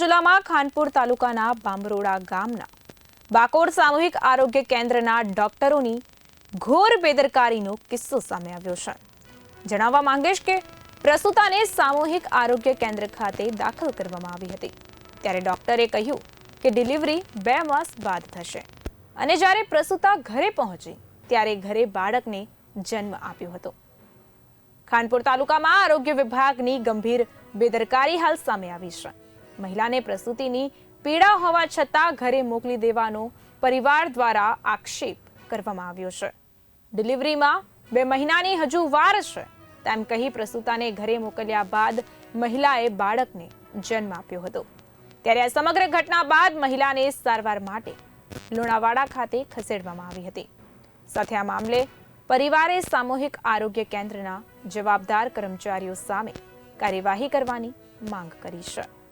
જિલ્લામાં ખાનપુર તાલુકાના બાંબરોડા ગામના બાકોર સામૂહિક આરોગ્ય કેન્દ્રના ડોક્ટરોની ઘોર બેદરકારીનો કિસ્સો સામે આવ્યો છે. જણાવવા માંગીશ કે પ્રસૂતાને સામૂહિક આરોગ્ય કેન્દ્ર ખાતે દાખલ કરવામાં આવી હતી. ત્યારે ડોક્ટરે કહ્યું કે ડિલિવરી બે માસ બાદ થશે અને જ્યારે પ્રસૂતા ઘરે પહોંચી, ત્યારે ઘરે બાળકને જન્મ આપ્યો હતો. ખાનપુર તાલુકામાં આરોગ્ય વિભાગની ગંભીર બેદરકારી હાલ સામે આવી છે. મહિલાને પ્રસૂતિની પીડા હોવા છતાં ઘરે મોકલી દેવાનો પરિવાર દ્વારા આક્ષેપ કરવામાં આવ્યો છે. ડિલિવરીમાં બે મહિનાની હજુ વાર છે. તેમ કહી પ્રસૂતાને ઘરે મોકલ્યા બાદ મહિલાએ બાળકને જન્મ આપ્યો હતો. ત્યારે આ સમગ્ર ઘટના બાદ મહિલાને સારવાર માટે લુણાવાડા ખાતે ખસેડવામાં આવી હતી. સાથે આ મામલે પરિવારે સામૂહિક આરોગ્ય કેન્દ્રના જવાબદાર કર્મચારીઓ સામે કાર્યવાહી કરવાની માંગ કરી છે.